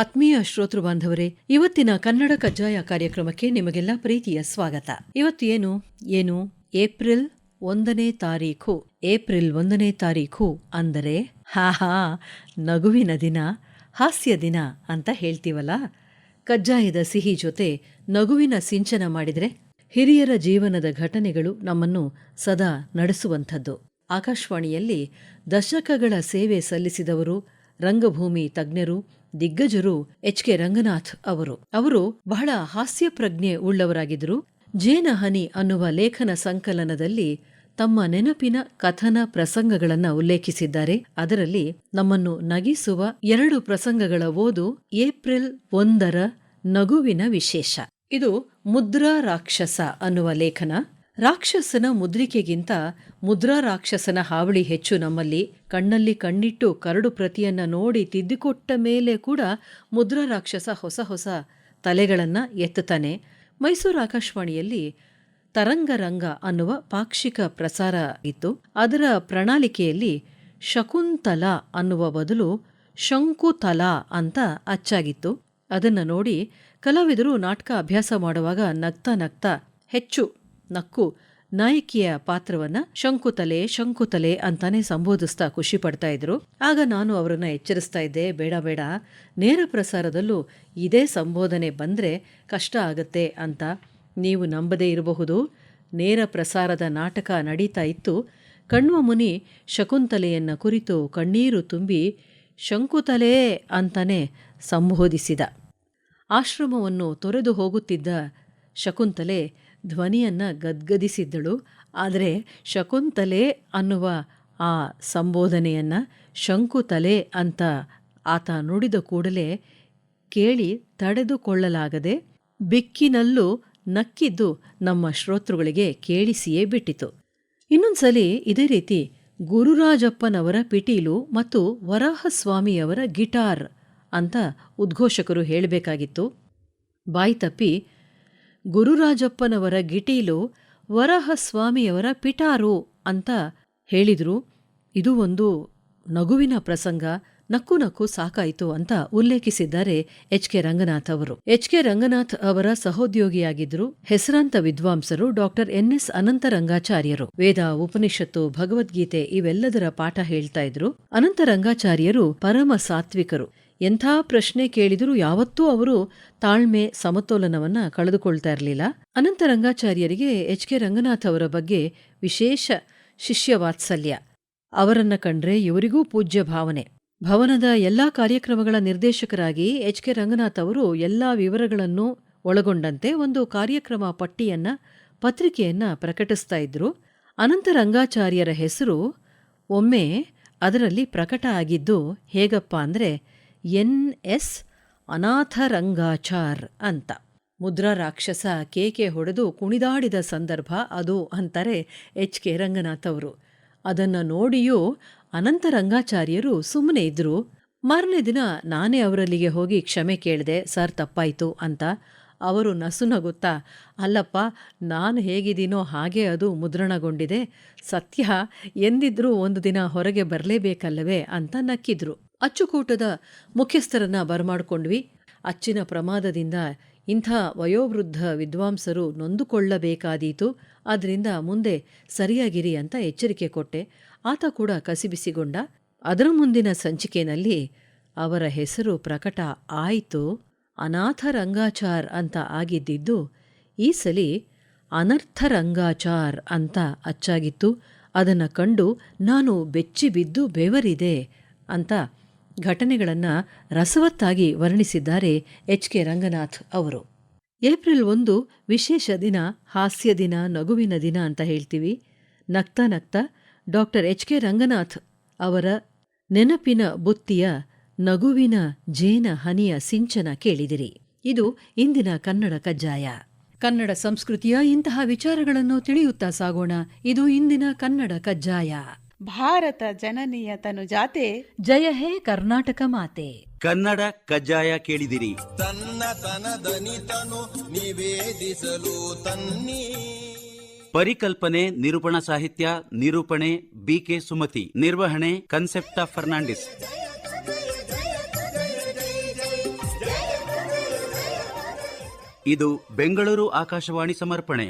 ಆತ್ಮೀಯ ಶ್ರೋತೃ ಬಾಂಧವರೇ, ಇವತ್ತಿನ ಕನ್ನಡ ಕಜ್ಜಾಯ ಕಾರ್ಯಕ್ರಮಕ್ಕೆ ನಿಮಗೆಲ್ಲ ಪ್ರೀತಿಯ ಸ್ವಾಗತ. ಇವತ್ತು ಏನು? ಏನು? ಏಪ್ರಿಲ್ ಒಂದನೇ ತಾರೀಖು. ಏಪ್ರಿಲ್ ಒಂದನೇ ತಾರೀಖು ಅಂದರೆ ಹಾ ಹಾ ನಗುವಿನ ದಿನ, ಹಾಸ್ಯ ದಿನ ಅಂತ ಹೇಳ್ತೀವಲ್ಲ? ಕಜ್ಜಾಯದ ಸಿಹಿ ಜೊತೆ ನಗುವಿನ ಸಿಂಚನ ಮಾಡಿದ್ರೆ ಹಿರಿಯರ ಜೀವನದ ಘಟನೆಗಳು ನಮ್ಮನ್ನು ಸದಾ ನಡೆಸುವಂಥದ್ದು. ಆಕಾಶವಾಣಿಯಲ್ಲಿ ದಶಕಗಳ ಸೇವೆ ಸಲ್ಲಿಸಿದವರು ರಂಗಭೂಮಿ ತಜ್ಞರು ದಿಗ್ಗಜರು ಎಚ್ ಕೆ ರಂಗನಾಥ್ ಅವರು. ಅವರು ಬಹಳ ಹಾಸ್ಯ ಪ್ರಜ್ಞೆ ಉಳ್ಳವರಾಗಿದ್ದರು ಜೇನಹನಿ ಅನ್ನುವ ಲೇಖನ ಸಂಕಲನದಲ್ಲಿ ತಮ್ಮ ನೆನಪಿನ ಕಥನ ಪ್ರಸಂಗಗಳನ್ನು ಉಲ್ಲೇಖಿಸಿದ್ದಾರೆ. ಅದರಲ್ಲಿ ನಮ್ಮನ್ನು ನಗಿಸುವ ಎರಡು ಪ್ರಸಂಗಗಳ ಓದು ಏಪ್ರಿಲ್ ಒಂದರ ನಗುವಿನ ವಿಶೇಷ. ಇದು ಮುದ್ರಾ ರಾಕ್ಷಸ ಅನ್ನುವ ಲೇಖನ. ರಾಕ್ಷಸನ ಮುದ್ರಿಕೆಗಿಂತ ಮುದ್ರಾ ರಾಕ್ಷಸನ ಹಾವಳಿ ಹೆಚ್ಚು ನಮ್ಮಲ್ಲಿ. ಕಣ್ಣಲ್ಲಿ ಕಣ್ಣಿಟ್ಟು ಕರಡು ಪ್ರತಿಯನ್ನ ನೋಡಿ ತಿದ್ದಿಕೊಟ್ಟ ಮೇಲೆ ಕೂಡ ಮುದ್ರಾ ರಾಕ್ಷಸ ಹೊಸ ಹೊಸ ತಲೆಗಳನ್ನ ಎತ್ತುತ್ತಾನೆ. ಮೈಸೂರು ಆಕಾಶವಾಣಿಯಲ್ಲಿ ತರಂಗರಂಗ ಅನ್ನುವ ಪಾಕ್ಷಿಕ ಪ್ರಸಾರ ಇತ್ತು. ಅದರ ಪ್ರಣಾಳಿಕೆಯಲ್ಲಿ ಶಕುಂತಲ ಅನ್ನುವ ಬದಲು ಶಂಕುತಲ ಅಂತ ಅಚ್ಚಾಗಿತ್ತು. ಅದನ್ನ ನೋಡಿ ಕಲಾವಿದರು ನಾಟಕ ಅಭ್ಯಾಸ ಮಾಡುವಾಗ ನಗ್ತಾ ನಗ್ತಾ ಹೆಚ್ಚು ನಕ್ಕು ನಾಯಕಿಯ ಪಾತ್ರವನ್ನ ಶಂಕುತಲೆ ಶಂಕುತಲೆ ಅಂತಾನೆ ಸಂಬೋಧಿಸ್ತಾ ಖುಷಿ ಪಡ್ತಾ ಇದ್ರು. ಆಗ ನಾನು ಅವರನ್ನ ಎಚ್ಚರಿಸ್ತಾ ಇದ್ದೆ, ಬೇಡ ಬೇಡ, ನೇರ ಪ್ರಸಾರದಲ್ಲೂ ಇದೇ ಸಂಬೋಧನೆ ಬಂದ್ರೆ ಕಷ್ಟ ಆಗತ್ತೆ ಅಂತ. ನೀವು ನಂಬದೇ ಇರಬಹುದು. ನೇರ ಪ್ರಸಾರದ ನಾಟಕ ನಡೀತಾ ಇತ್ತು. ಕಣ್ವ ಮುನಿ ಶಕುಂತಲೆಯನ್ನು ಕುರಿತು ಕಣ್ಣೀರು ತುಂಬಿ ಶಂಕುತಲೆ ಅಂತಾನೆ ಸಂಬೋಧಿಸಿದ. ಆಶ್ರಮವನ್ನು ತೊರೆದು ಹೋಗುತ್ತಿದ್ದ ಶಕುಂತಲೆ ಧ್ವನಿಯನ್ನ ಗದ್ಗದಿಸಿದ್ದಳು. ಆದರೆ ಶಕುಂತಲೆ ಅನ್ನುವ ಆ ಸಂಬೋಧನೆಯನ್ನ ಶಂಕುತಲೆ ಅಂತ ಆತ ನುಡಿದ ಕೂಡಲೇ ಕೇಳಿ ತಡೆದುಕೊಳ್ಳಲಾಗದೆ ಬಿಕ್ಕಿನಲ್ಲೂ ನಕ್ಕಿದ್ದು ನಮ್ಮ ಶ್ರೋತೃಗಳಿಗೆ ಕೇಳಿಸಿಯೇ ಬಿಟ್ಟಿತು. ಇನ್ನೊಂದ್ಸಲಿ ಇದೇ ರೀತಿ ಗುರುರಾಜಪ್ಪನವರ ಪಿಟೀಲು ಮತ್ತು ವರಾಹಸ್ವಾಮಿಯವರ ಗಿಟಾರ್ ಅಂತ ಉದ್ಘೋಷಕರು ಹೇಳಬೇಕಾಗಿತ್ತು. ಬಾಯಿ ತಪ್ಪಿ ಗುರುರಾಜಪ್ಪನವರ ಗಿಟೀಲು ವರಹಸ್ವಾಮಿಯವರ ಪಿಟಾರು ಅಂತ ಹೇಳಿದ್ರು. ಇದು ಒಂದು ನಗುವಿನ ಪ್ರಸಂಗ, ನಕ್ಕು ನಕ್ಕು ಸಾಕಾಯಿತು ಅಂತ ಉಲ್ಲೇಖಿಸಿದ್ದಾರೆ ಎಚ್ ಕೆ ರಂಗನಾಥ್ ಅವರು. ಎಚ್ ಕೆ ರಂಗನಾಥ್ ಅವರ ಸಹೋದ್ಯೋಗಿಯಾಗಿದ್ರು ಹೆಸರಾಂತ ವಿದ್ವಾಂಸರು ಡಾಕ್ಟರ್ ಎನ್ ಎಸ್ ಅನಂತರಂಗಾಚಾರ್ಯರು. ವೇದ, ಉಪನಿಷತ್ತು, ಭಗವದ್ಗೀತೆ ಇವೆಲ್ಲದರ ಪಾಠ ಹೇಳ್ತಾ ಇದ್ರು. ಅನಂತರಂಗಾಚಾರ್ಯರು ಪರಮ ಸಾತ್ವಿಕರು. ಎಂಥ ಪ್ರಶ್ನೆ ಕೇಳಿದರೂ ಯಾವತ್ತೂ ಅವರು ತಾಳ್ಮೆ, ಸಮತೋಲನವನ್ನು ಕಳೆದುಕೊಳ್ತಾ ಇರಲಿಲ್ಲ. ಅನಂತರಂಗಾಚಾರ್ಯರಿಗೆ ಎಚ್ ಕೆ ರಂಗನಾಥ್ ಅವರ ಬಗ್ಗೆ ವಿಶೇಷ ಶಿಷ್ಯ ವಾತ್ಸಲ್ಯ. ಅವರನ್ನ ಕಂಡ್ರೆ ಇವರಿಗೂ ಪೂಜ್ಯ ಭಾವನೆ. ಭವನದ ಎಲ್ಲಾ ಕಾರ್ಯಕ್ರಮಗಳ ನಿರ್ದೇಶಕರಾಗಿ ಎಚ್ ಕೆ ರಂಗನಾಥ್ ಅವರು ಎಲ್ಲಾ ವಿವರಗಳನ್ನು ಒಳಗೊಂಡಂತೆ ಒಂದು ಕಾರ್ಯಕ್ರಮ ಪಟ್ಟಿಯನ್ನ, ಪತ್ರಿಕೆಯನ್ನ ಪ್ರಕಟಿಸ್ತಾ ಇದ್ರು. ಅನಂತರಂಗಾಚಾರ್ಯರ ಹೆಸರು ಒಮ್ಮೆ ಅದರಲ್ಲಿ ಪ್ರಕಟ ಆಗಿದ್ದು, ಹೇಗಪ್ಪ ಅಂದ್ರೆ ಎನ್ ಎಸ್ ಅನಾಥರಂಗಾಚಾರ್ ಅಂತ. ಮುದ್ರಾ ರಾಕ್ಷಸ ಕೇಕೆ ಹೊಡೆದು ಕುಣಿದಾಡಿದ ಸಂದರ್ಭ ಅದು ಅಂತಾರೆ ಎಚ್ ಕೆ ರಂಗನಾಥ್ ಅವರು. ಅದನ್ನು ನೋಡಿಯೂ ಅನಂತರಂಗಾಚಾರ್ಯರು ಸುಮ್ಮನೆ ಇದ್ರು. ಮಾರನೇ ದಿನ ನಾನೇ ಅವರಲ್ಲಿಗೆ ಹೋಗಿ ಕ್ಷಮೆ ಕೇಳಿದೆ, ಸರ್, ತಪ್ಪಾಯ್ತು ಅಂತ. ಅವರು ನಸುನಗುತ್ತಾ ಅಲ್ಲಪ್ಪ, ನಾನು ಹೇಗಿದ್ದೀನೋ ಹಾಗೆ ಅದು ಮುದ್ರಣಗೊಂಡಿದೆ. ಸತ್ಯ, ಎಂದಿದ್ರೂ ಒಂದು ದಿನ ಹೊರಗೆ ಬರಲೇಬೇಕಲ್ಲವೇ? ಅಂತ ನಕ್ಕಿದ್ರು. ಅಚ್ಚುಕೂಟದ ಮುಖ್ಯಸ್ಥರನ್ನ ಬರಮಾಡಿಕೊಂಡ್ವಿ. ಅಚ್ಚಿನ ಪ್ರಮಾದದಿಂದ ಇಂಥ ವಯೋವೃದ್ಧ ವಿದ್ವಾಂಸರು ನೊಂದುಕೊಳ್ಳಬೇಕಾದೀತು. ಅದರಿಂದ ಮುಂದೆ ಸರಿಯಾಗಿರಿ ಅಂತ ಎಚ್ಚರಿಕೆ ಕೊಟ್ಟೆ. ಆತ ಕೂಡ ಕಸಿಬಿಸಿಗೊಂಡ. ಅದರ ಮುಂದಿನ ಸಂಚಿಕೆಯಲ್ಲಿ ಅವರ ಹೆಸರು ಪ್ರಕಟ ಆಯಿತು. ಅನಾಥರಂಗಾಚಾರ್ ಅಂತ ಆಗಿದ್ದಿದ್ದು, ಈ ಸಲಿ ಅನರ್ಥರಂಗಾಚಾರ್ ಅಂತ ಅಚ್ಚಾಗಿತ್ತು. ಅದನ್ನ ಕಂಡು ನಾನು ಬೆಚ್ಚಿಬಿದ್ದು ಬೆವರಿದೆ ಅಂತ ಘಟನೆಗಳನ್ನ ರಸವತ್ತಾಗಿ ವರ್ಣಿಸಿದ್ದಾರೆ ಎಚ್ ಕೆ ರಂಗನಾಥ್ ಅವರು. ಏಪ್ರಿಲ್ ಒಂದು ವಿಶೇಷ ದಿನ, ಹಾಸ್ಯ ದಿನ, ನಗುವಿನ ದಿನ ಅಂತ ಹೇಳ್ತೀವಿ. ನಗ್ತಾ ನಗ್ತಾ ಡಾಕ್ಟರ್ ಎಚ್ ಕೆ ರಂಗನಾಥ್ ಅವರ ನೆನಪಿನ ಬುತ್ತಿಯ ನಗುವಿನ ಜೇನ ಹನಿಯ ಸಿಂಚನ ಕೇಳಿದಿರಿ. ಇದು ಇಂದಿನ ಕನ್ನಡ ಕಜ್ಜಾಯ. ಕನ್ನಡ ಸಂಸ್ಕೃತಿಯ ಇಂತಹ ವಿಚಾರಗಳನ್ನು ತಿಳಿಯುತ್ತಾ ಸಾಗೋಣ. ಇದು ಇಂದಿನ ಕನ್ನಡ ಕಜ್ಜಾಯ. ಭಾರತ ಜನನಿಯ ತನುಜಾತೆ ಜಯ ಹೇ ಕರ್ನಾಟಕ ಮಾತೆ. ಕನ್ನಡ ಕಜ್ಜಾಯ ಕೇಳಿದಿರಿ. ತನ್ನ ತನದನಿತನು ನಿವೇದಿಸಲು ತನ್ನಿ. ಪರಿಕಲ್ಪನೆ ನಿರೂಪಣಾ ಸಾಹಿತ್ಯ ನಿರೂಪಣೆ ಬಿಕೆ ಸುಮತಿ ನಿರ್ವಹಣೆ ಕನ್ಸೆಪ್ಟ ಫರ್ನಾಂಡಿಸ್ ಇದು ಬೆಂಗಳೂರು ಆಕಾಶವಾಣಿ ಸಮರ್ಪಣೆ.